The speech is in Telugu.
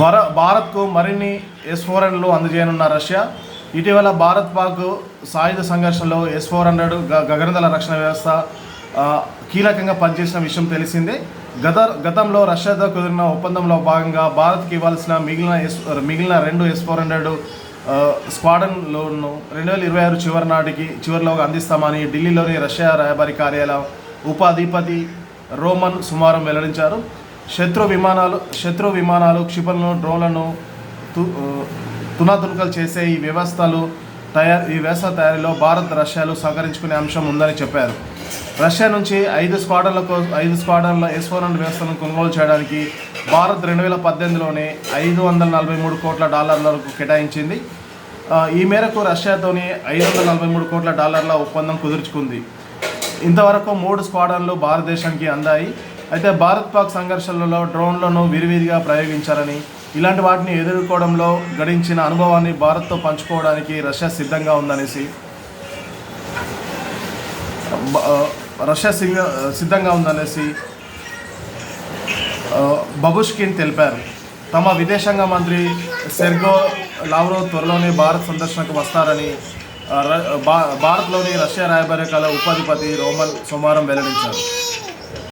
భార భారత్కు మరిన్ని ఎస్ ఫోర్ హండ్రెడ్లు అందజేయనున్న రష్యా ఇటీవల భారత్ పాక్ సాయుధ సంఘర్షణలో ఎస్ ఫోర్ హండ్రెడ్ గగనతల రక్షణ వ్యవస్థ కీలకంగా పనిచేసిన విషయం తెలిసిందే. గత గతంలో రష్యాతో కుదిరిన ఒప్పందంలో భాగంగా భారత్కి ఇవ్వాల్సిన మిగిలిన ఎస్ మిగిలిన రెండు ఎస్ ఫోర్ హండ్రెడ్ స్క్వాడన్లోను రెండు వేల ఇరవై ఆరు చివరి నాటికి చివరిలోగా అందిస్తామని ఢిల్లీలోని రష్యా రాయబారి కార్యాలయం ఉపాధిపతి రోమన్ సుమారం వెల్లడించారు. శత్రు విమానాలు శత్రు విమానాలు క్షిపణులను డ్రోన్లను తు తునాతునకలు చేసే ఈ వ్యవస్థలు తయారు ఈ వ్యవస్థ తయారీలో భారత్ రష్యాలు సహకరించుకునే అంశం ఉందని చెప్పారు. రష్యా నుంచి ఐదు స్క్వాడర్ల ఐదు స్క్వాడర్ల ఎస్ ఫోర్ హండ్రెడ్ వ్యవస్థలను కొనుగోలు చేయడానికి భారత్ రెండు వేల పద్దెనిమిదిలోనే ఐదు వందల నలభై మూడు కోట్ల డాలర్లకు కేటాయించింది. ఈ మేరకు రష్యాతోని ఐదు వందల నలభై మూడు కోట్ల డాలర్ల ఒప్పందం కుదుర్చుకుంది. ఇంతవరకు మూడు స్క్వాడర్లు భారతదేశానికి అందాయి. అయితే భారత్ పాక్ సంఘర్షణలలో డ్రోన్లను విరివిరిగా ప్రయోగించారని ఇలాంటి వాటిని ఎదుర్కోవడంలో గడించిన అనుభవాన్ని భారత్తో పంచుకోవడానికి రష్యా సిద్ధంగా ఉందనేసి రష్యా సిద్ధ సిద్ధంగా ఉందనేసి బబుష్కిన్ తెలిపారు. తమ విదేశాంగ మంత్రి సెర్గో లావ్రో త్వరలోనే భారత్ సందర్శనకు వస్తారని ర- భా- భారత్లోని రష్యా రాయబారి కళ ఉపాధిపతి రోమన్ సోమవారం వెల్లడించారు.